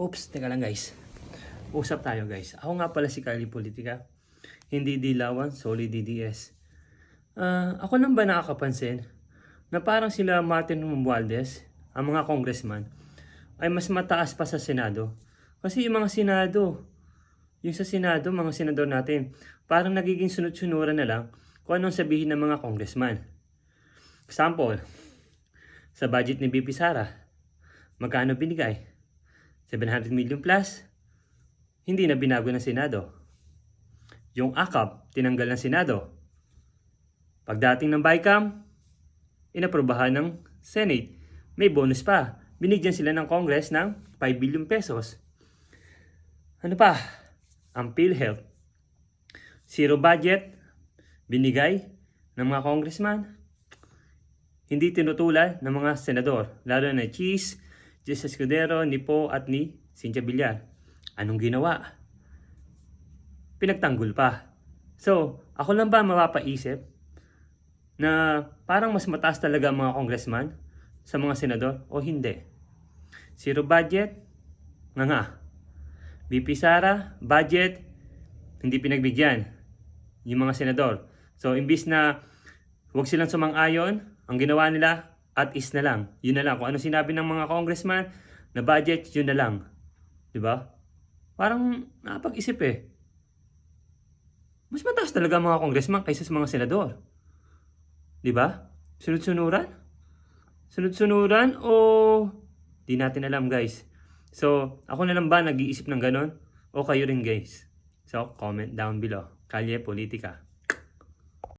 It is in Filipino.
Oops, teka lang guys. Usap tayo guys. Ako nga pala si Kylie Politika. Hindi Dilawan, solid DDS. Ah, ako lang ba nakakapansin na parang sila Martin Romualdez, ang mga congressman, ay mas mataas pa sa Senado? Kasi yung mga Senado, yung sa Senado, mga senador natin, parang nagiging sunod-sunuran na lang kung anong sabihin ng mga congressman. Example, sa budget ni BP Sara, magkano binigay? 700 million plus, hindi na binago ng Senado. Yung AKAP, tinanggal ng Senado. Pagdating ng BICAM, inaprobahan ng Senate. May bonus pa. Binigyan sila ng Congress ng 5 billion pesos. Ano pa? Ang PhilHealth. Zero budget, binigay ng mga congressman. Hindi tinutulan ng mga senador, lalo na Cheese, Jess Escudero, ni Po at ni Cynthia Villar. Anong ginawa? Pinagtanggol pa. So, ako lang ba mapapaisip na parang mas mataas talaga ang mga congressman sa mga senador o hindi? Zero budget? Nga nga. BP Sara, budget, hindi pinagbigyan yung mga senador. So, imbis na huwag silang sumang-ayon, ang ginawa nila, at is na lang. Yun na lang. Kung ano sinabi ng mga congressman na budget, yun na lang. ba? Parang nakapag-isip eh. Mas mataas talaga mga congressman kaysa sa mga senador. ba? Sunod-sunuran? Sunod-sunuran o di natin alam guys. So, ako na lang ba nag-iisip ng ganon? O kayo rin guys? So, comment down below. Kalye Politika.